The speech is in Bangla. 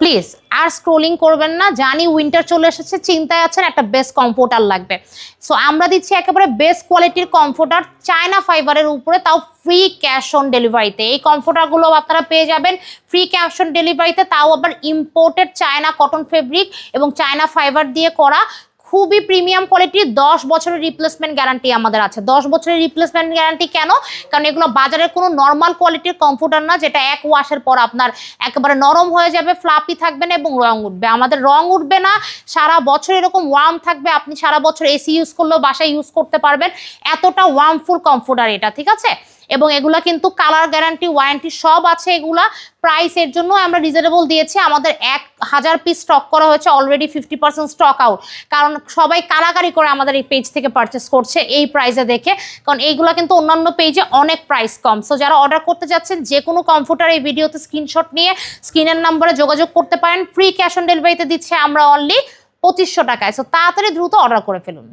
প্লিজ আর স্ক্রোলিং করবেন না। জানি উইন্টার চলে এসেছে, চিন্তায় আছেন, একটা বেস্ট কমফোর্টার লাগবে। সো আমরা দিচ্ছি একেবারে বেস্ট কোয়ালিটির কমফোর্টার চায়না ফাইবারের উপরে, তাও ফ্রি ক্যাশ অন ডেলিভারিতে এই কমফোর্টারগুলো আপনারা পেয়ে যাবেন ফ্রি ক্যাশ অন ডেলিভারিতে তাও আবার ইম্পোর্টেড চায়না কটন ফেব্রিক এবং চায়না ফাইবার দিয়ে করা। খুবই প্রিমিয়াম কোয়ালিটির দশ বছরের রিপ্লেসমেন্ট গ্যারান্টি আমাদের আছে। দশ বছরের রিপ্লেসমেন্ট গ্যারান্টি কেন? কারণ এগুলো বাজারের কোনো নর্মাল কোয়ালিটির কম্পিউটার না, যেটা এক ওয়াশের পর আপনার একেবারে নরম হয়ে যাবে ফ্লাপি থাকবে না এবং রং উঠবে। আমাদের রং উঠবে না, সারা বছর এরকম ওয়ার্ম থাকবে, আপনি সারা বছর এসি ইউজ করলেও বাসায় ইউজ করতে পারবেন। এতটা ওয়ার্মফুল কমফোর্টার এটা, ঠিক আছে? এবং এগুলা কিন্তু কালার গ্যারান্টি ওয়ারেন্টি সব আছে এগুলা। প্রাইসের জন্য আমরা রিজনেবল দিয়েছি। আমাদের এক হাজার পিস স্টক করা হয়েছে already fifty percent stock out কারণ সবাই কারাকারি করে আমাদের এই পেজ থেকে পারচেস করছে এই প্রাইসে দেখে। কারণ এইগুলা কিন্তু অন্যান্য পেজে অনেক প্রাইস কম। সো যারা অর্ডার করতে যাচ্ছেন যে কোনো কম্পিউটার এই ভিডিওতে স্ক্রিনশট নিয়ে স্ক্রিনের নাম্বারে যোগাযোগ করতে পারেন। ফ্রি ক্যাশ অন ডেলিভারিতে দিচ্ছে আমরা অনলি পঁচিশশো টাকায়। সো তাড়াতাড়ি দ্রুত অর্ডার করে ফেলুন।